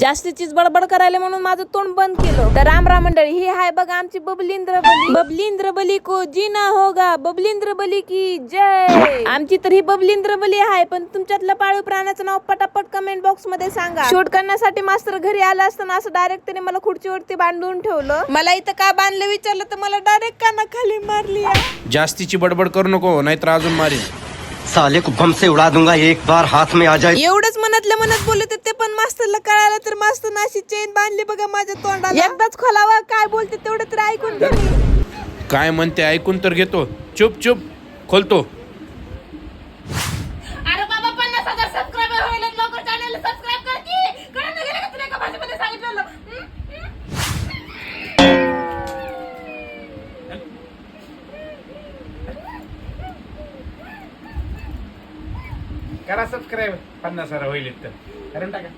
जास्तीचीच बडबड करायला म्हणून माझं तोंड बंद केलं. तर राम राम मंडळी ही हाय बघा आमची बबलींद्र बली. बबलींद्र बली को जीना होगा. बबलींद्र बली की जय. आमची तर ही बबलींद्र बली आहे पण तुमच्यातलं पाळीव प्राण्याचं नाव पटापट कमेंट बॉक्समध्ये सांगा. शूट करण्यासाठी मास्तर घरी आला असताना असं डायरेक्ट त्याने मला खुर्चीवरती बांधून ठेवलं. मला इथं का बांधलं विचारलं तर मला डायरेक्ट काना खाली मारली जास्तीची बडबड करू नको नाहीतर अजून मारी साले को बम से उड़ा दूंगा एक बार हाथ में आ जाए। एवढंच मनातल्या मनात बोलत होते, ते पण मास्तरला कळालं तर मास्तर नाशी चेन बांधली बघा माझ्या तोंडाला. एकदाच खोलावा काय बोलते तेवढं तर ऐकून घे. मी. काय म्हणते ऐकून तर घेतो. चुप चुप. खोलतो अरे बाबा पन्नास हजार सबस्क्रायबर व्हायला लवकर चॅनल सबस्क्राईब कर की कळलं गेलं का तुला एका भाषेमध्ये सांगितलेलं हं? हं? करा सबस्क्राईब पन्नास हजार होईल तर करून टाका.